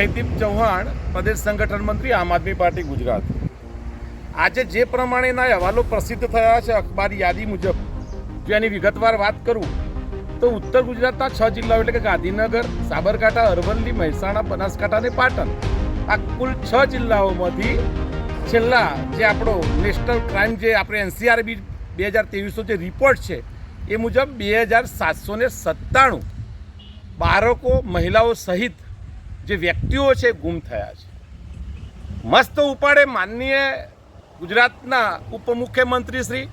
જયદીપ ચૌહાણ પ્રદેશ સંગઠન મંત્રી આમ આદમી પાર્ટી ગુજરાત. આજે જે પ્રમાણેના અહેવાલો પ્રસિદ્ધ થયા છે અખબારી યાદી મુજબ, જો એની વિગતવાર વાત કરું, તો ઉત્તર ગુજરાતના છ જિલ્લાઓ એટલે કે ગાંધીનગર, સાબરકાંઠા, અરવલ્લી, મહેસાણા, બનાસકાંઠા અને પાટણ, આ કુલ છ જિલ્લાઓમાંથી છેલ્લા જે આપણો નેશનલ ક્રાઇમ જે આપણે એનસીઆરબી બે હજાર ત્રેવીસનો જે રિપોર્ટ છે, એ મુજબ બે હજાર સાતસો સત્તાણું બાળકો, મહિલાઓ સહિત જે વ્યક્તિઓ છે, ગુમ થયા છે. મસ્ત ઉપાડે માનનીય ગુજરાતના ઉપમુખ્યમંત્રી શ્રી.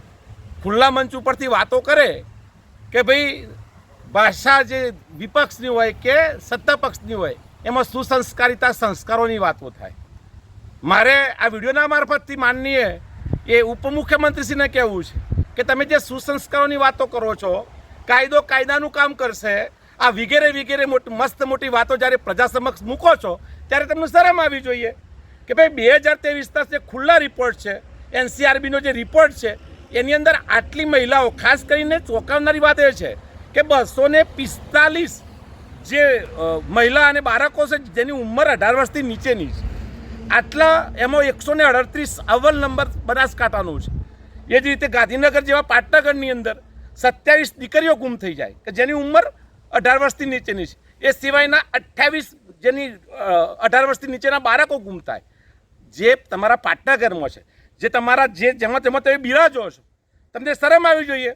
ખુલ્લા મંચ ઉપરથી વાતો કરે કે ભાઈ ભાષા જે વિપક્ષની હોય કે સત્તા પક્ષની હોય, એમાં સુસંસ્કારિતા સંસ્કારોની વાતો થાય. મારે આ વિડીયોના મારફતથી માનનીય એ ઉપમુખ્યમંત્રીશ્રીને કહેવું છે કે તમે જે સુસંસ્કારોની વાતો કરો છો, કાયદો કાયદાનું કામ કરશે આ વગેરે વગેરે મસ્ત મોટી વાતો જ્યારે પ્રજા સમક્ષ મૂકો છો, ત્યારે તમને શરમ આવી જોઈએ કે ભાઈ બે હજાર તેવીસના જે ખુલ્લા રિપોર્ટ છે એનસીઆરબીનો જે રિપોર્ટ છે, એની અંદર આટલી મહિલાઓ, ખાસ કરીને ચોંકાવનારી વાત એ છે કે બસો ને પિસ્તાલીસ જે મહિલા અને બાળકો છે, જેની ઉંમર અઢાર વર્ષથી નીચેની છે. આટલા એમાં એકસો ને અડત્રીસ અવ્વલ નંબર બનાસકાંઠાનો છે. એ જ રીતે ગાંધીનગર જેવા પાટનગરની અંદર સત્યાવીસ દીકરીઓ ગુમ થઈ જાય, કે જેની ઉંમર અઢાર વર્ષથી નીચેની છે. એ સિવાયના અઠ્યાવીસ જેની અઢાર વર્ષથી નીચેના બાળકો ગુમ થાય જે તમારા પાટનગરમાં છે, જે તમારા જે જેમાં તેમાં તમે બિરાજો છો, તમને શરમ આવી જોઈએ?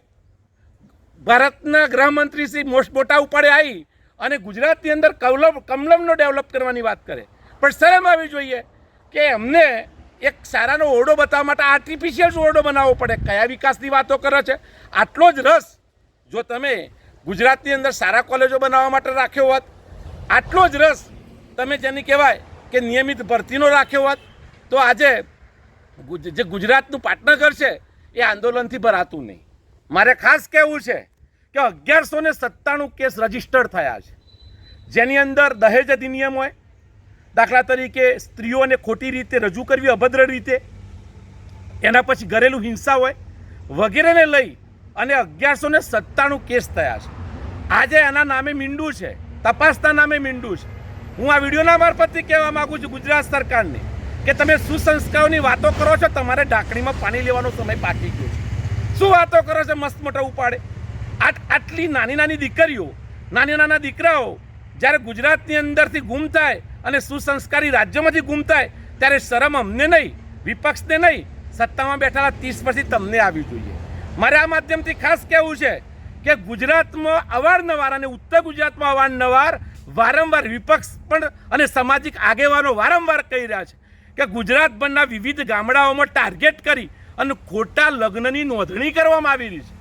ભારતના ગૃહમંત્રી શ્રી મોટા ઉપાડે આવી અને ગુજરાતની અંદર કવલમ, કમલમનો ડેવલપ કરવાની વાત કરે. પણ શરમ આવી જોઈએ કે અમને એક સારાનો ઓરડો બતાવવા માટે આર્ટિફિશિયલ ઓરડો બનાવવો પડે. કયા વિકાસની વાતો કરે છે? આટલો જ રસ જો તમે ગુજરાતની અંદર સારા કોલેજો બનાવવા માટે રાખ્યો હોત. આટલો જ રસ તમે જેની કહેવાય કે નિયમિત ભરતીનો રાખ્યો હોત, તો આજે જે ગુજરાતનું પાટનગર છે, એ આંદોલનથી ભરાતું નહીં. મારે ખાસ કહેવું છે કે અગિયારસો ને સત્તાણું કેસ રજીસ્ટર્ડ થયા છે. જેની અંદર દહેજ અધિનિયમ હોય, દાખલા તરીકે સ્ત્રીઓને ખોટી રીતે રજૂ કરવી અભદ્ર રીતે, એના પછી ઘરેલું હિંસા હોય, વગેરેને લઈ અને અગિયારસો ને સત્તાણું કેસ થયા છે. આજે એના નામે મીંડું છે, તપાસના નામે મીંડું છે. હું આ વિડીયોના મારફતથી કહેવા માગું છું ગુજરાત સરકારને કે તમે સુસંસ્કારોની વાતો કરો છો, તમારે ઢાંકણીમાં પાણી લેવાનો સમય પાકી ગયો છે. શું વાતો કરો છો, મસ્ત મોટા ઉપાડે? આટ આટલી નાની નાની દીકરીઓ, નાની નાના દીકરાઓ, જ્યારે ગુજરાતની અંદરથી ગુમ થાય અને સુસંસ્કારી રાજ્યમાંથી ગુમ થાય, ત્યારે શરમ અમને નહીં, વિપક્ષને નહીં, સત્તામાં બેઠેલા ત્રીસ વર્ષથી તમને આવી જોઈએ. મારે આ માધ્યમથી ખાસ કહેવું છે કે ગુજરાતમાં અવારનવાર અને ઉત્તર ગુજરાતમાં અવારનવાર વારંવાર વિપક્ષ પણ અને સામાજિક આગેવાનો વારંવાર કહી રહ્યા છે કે ગુજરાતભરના વિવિધ ગામડાઓમાં ટાર્ગેટ કરી અને ખોટા લગ્નની નોંધણી કરવામાં આવી રહી છે.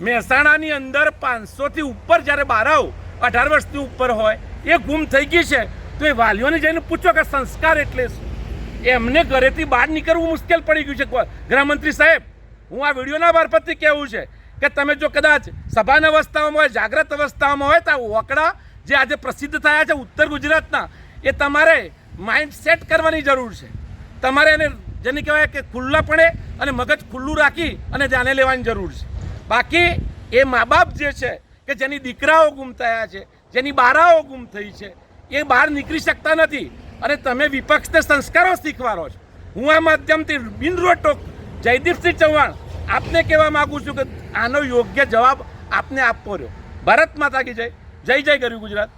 મહેસાણાની અંદર પાંચસોથી ઉપર જ્યારે બારાઓ અઢાર વર્ષથી ઉપર હોય, એ ગુમ થઈ ગઈ છે, તો એ વાલીઓને જઈને પૂછો કે સંસ્કાર એટલે શું? એમને ઘરેથી બહાર નીકળવું મુશ્કેલ પડી ગયું છે. ગૃહમંત્રી સાહેબ હું આ વિડીયોના મારફતથી કહેવું છે કે તમે જો કદાચ સભાન અવસ્થાઓમાં હોય જાગ્રત અવસ્થાઓમાં હોય, તો વકડા જે આજે પ્રસિદ્ધ થયા છે ઉત્તર ગુજરાતના, એ તમારે માઇન્ડ સેટ કરવાની જરૂર છે. તમારે એને, જેને કહેવાય કે ખુલ્લાપણે અને મગજ ખુલ્લું રાખી અને ધ્યાને લેવાની જરૂર છે. બાકી એ મા બાપ જે છે, કે જેની દીકરાઓ ગુમ થયા છે, જેની બારાઓ ગુમ થઈ છે, એ બહાર નીકળી શકતા નથી. અને તમે વિપક્ષને સંસ્કારો શીખવાડો છો. હું આ માધ્યમથી બિનરોટોક જયદીપસિંહ ચૌહાણ આપને કહેવા માગું છું કે આનો યોગ્ય જવાબ આપને આપવો રહ્યો. ભારત માતા કી જય. જય જય કર્યું ગુજરાત.